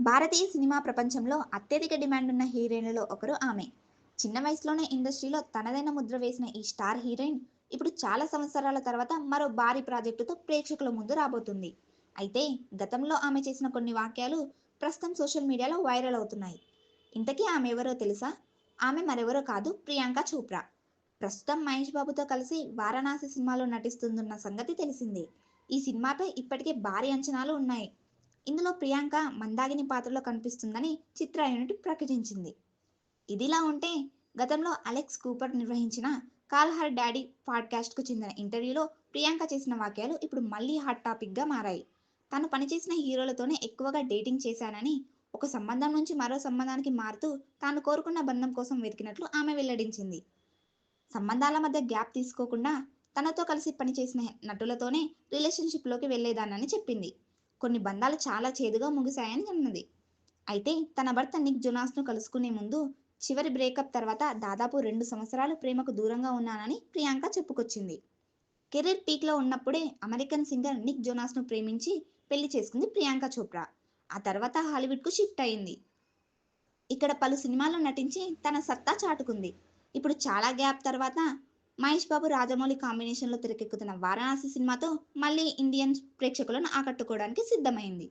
భారతీయ cinema ప్రపంచంలో అత్యధిక demand ఉన్న హీరోయిన్లలో ఒకరు ఆమె. చిన్న వయసులోనే ఇండస్ట్రీలో తనదైన ముద్ర వేసిన ఈ స్టార్ హీరోయిన్ ఇప్పుడు చాలా సంవత్సరాల తర్వాత మరో భారీ ప్రాజెక్టుతో ప్రేక్షకుల ముందు రాబోతుంది. అయితే గతంలో ఆమె చేసిన కొన్ని వాక్యాలు ప్రస్తుతం సోషల్ మీడియాలో వైరల్ అవుతున్నాయి. ఇంతకీ ఆమె ఎవరో తెలుసా? ఆమె మరెవరో కాదు ప్రియాంక చోప్రా. ప్రస్తుతం మహేష్ బాబుతో కలిసి వారణాసి సినిమాలో నటిస్తుందన్న సంగతి తెలిసిందే. ఈ సినిమాపై ఇప్పటికే భారీ అంచనాలు ఉన్నాయి. ఇందులో ప్రియాంక మందాగిని పాత్రలో కనిపిస్తుందని చిత్ర యూనిట్ ప్రకటించింది. ఇదిలా ఉంటే గతంలో అలెక్స్ కూపర్ నిర్వహించిన కాల్ హర్ డాడీ పాడ్కాస్ట్కు చెందిన ఇంటర్వ్యూలో ప్రియాంక చేసిన వాక్యాలు ఇప్పుడు మళ్ళీ హాట్ టాపిక్గా మారాయి. తాను పనిచేసిన హీరోలతోనే ఎక్కువగా డేటింగ్ చేశానని ఒక సంబంధం నుంచి మరో సంబంధానికి మారుతూ తాను కోరుకున్న బంధం కోసం వెతికినట్లు ఆమె వెల్లడించింది. సంబంధాల మధ్య గ్యాప్ తీసుకోకుండా తనతో కలిసి పనిచేసిన నటులతోనే రిలేషన్షిప్లోకి వెళ్ళేదానని చెప్పింది. కొన్ని బంధాలు చాలా చేదుగా ముగిశాయని అన్నది. అయితే తన భర్త నిక్ జొనాస్ను కలుసుకునే ముందు చివరి బ్రేకప్ తర్వాత దాదాపు రెండు సంవత్సరాలు ప్రేమకు దూరంగా ఉన్నానని ప్రియాంక చెప్పుకొచ్చింది. కెరీర్ పీక్లో ఉన్నప్పుడే అమెరికన్ సింగర్ నిక్ జోనాస్ను ప్రేమించి పెళ్ళి చేసుకుంది ప్రియాంక చోప్రా. ఆ తర్వాత హాలీవుడ్కు షిఫ్ట్ అయింది. ఇక్కడ పలు సినిమాల్లో నటించి తన సత్తా చాటుకుంది. ఇప్పుడు చాలా గ్యాప్ తర్వాత మహేష్ బాబు రాజమౌళి కాంబినేషన్లో తెరకెక్కుతున్న వారణాసి సినిమాతో మళ్ళీ ఇండియన్ ప్రేక్షకులను ఆకట్టుకోవడానికి సిద్ధమైంది.